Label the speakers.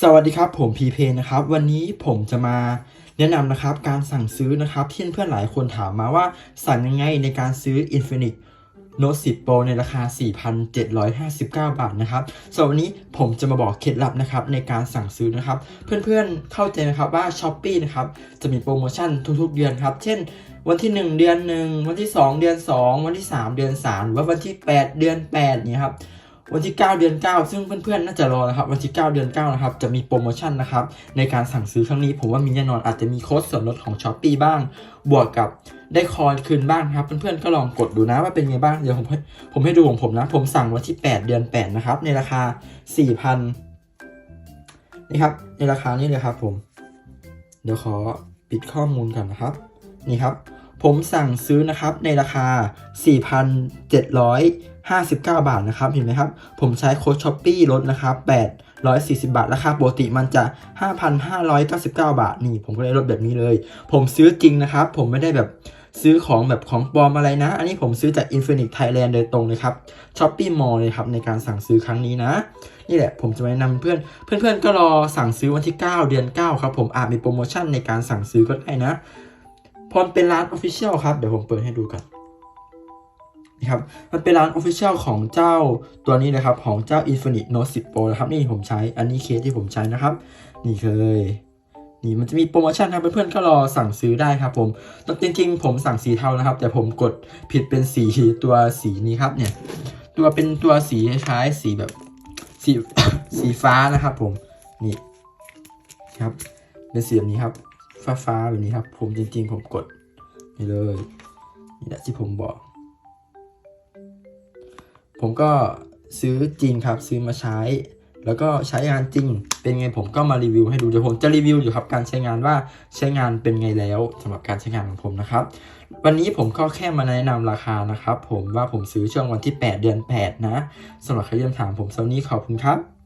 Speaker 1: สวัสดีครับผมพีเพนะครับ วันนี้ผมจะมาแนะนำนะครับการสั่งซื้อนะครับที่เพื่อนๆหลายคนถามมาว่าสั่งยังไงในการซื้อ Infinix Note 10 Pro ในราคา 4,759 บาทนะครับสำหรับวันนี้ผมจะมาบอกเคล็ดลับนะครับในการสั่งซื้อนะครับ เพื่อนๆเข้าใจนะครับว่า s h อ p e e นะครับจะมีโปรโมชั่นทุกๆเดือนครับ เช่น วันที่ 1 เดือน 1 วันที่ 2 เดือน 2 วันที่ 3 เดือน3หรือว่าวันที่ 8 เดือน8เนี่ยครับ วันที่ 9 เดือน 9 ซึ่งเพื่อนๆ น่าจะรอนะครับ วันที่ 9 เดือน 9 นะครับ จะมีโปรโมชั่นนะครับ ในการสั่งซื้อครั้งนี้ ผมว่ามีแน่นอนอาจจะมีโค้ดส่วนลดของ s h อ p e e บ้าง บวกกับได้คอยคืนบ้างครับ เพื่อนๆ ก็ลองกดดูนะว่าเป็นไงบ้าง เดี๋ยวผมให้ผมให้ดูของผมนะ ผมสั่งวันที่ 8 เดือน 8 นะครับ ในราคา 4,000นี่ครับ ในราคานี้เลยครับผม เดี๋ยวขอปิดข้อมูลก่อนนะครับ นี่ครับ ผมสั่งซื้อนะครับในราคา 4,759 บาทนะครับ เห็นไหมครับ ผมใช้โค้ดช้อปปี้ลดนะครับ840 บาท ราคาปกติมันจะ 5,599 บาท นี่ ผมก็ได้ลดแบบนี้เลย ผมซื้อจริงนะครับ ผมไม่ได้แบบซื้อของแบบของปลอมอะไรนะ อันนี้ผมซื้อจาก Infinix Thailand โดยตรงเลยครับ Shopee Mall เลยครับในการสั่งซื้อครั้งนี้นะ นี่แหละผมจะมาแนะนำเพื่อนเพื่อนๆก็รอสั่งซื้อวันที่ 9 เดือน 9 ครับ ผมอาจมีโปรโมชั่นในการสั่งซื้อก็ได้นะ พอมันเป็นร้าน Official ครับ เดี๋ยวผมเปิดให้ดูกันนี่ครับ มันเป็นร้าน Official ของเจ้าตัวนี้นะครับ ของเจ้า Infinix Note 10 Pro นะครับ นี่ผมใช้ อันนี้เคสที่ผมใช้นะครับ นี่เลยนี่มันจะมีโปรโมชั่นครับเพื่อนๆก็รอสั่งซื้อได้ครับผมแต่จริงๆ ผมสั่งสีเทานะครับ แต่ผมกดผิดเป็นสีตัวสีนี้ครับเนี่ย ตัวเป็นตัวสีคล้ายสีแบบสีสีฟ้านะครับผม นี่ครับ เป็นสีแบบนี้ครับ ฟ้าๆแบบนี้ครับ ผมจริง ๆ ผมกดนี่เลยนี่แหละที่ผมบอก ผมก็ซื้อจริงครับ ซื้อมาใช้ แล้วก็ใช้งานจริง เป็นไงผมก็มารีวิวให้ดูเดี๋ยวผมจะรีวิวอยู่ครับการใช้งานว่าใช้งานเป็นไงแล้วสำหรับการใช้งานของผมนะครับ วันนี้ผมก็แค่มาแนะนำราคานะครับ ผมว่าผมซื้อช่วงวันที่ 8 เดือน 8 นะสำหรับใครที่ถามผมสำหรับวันนี้ขอบคุณครับ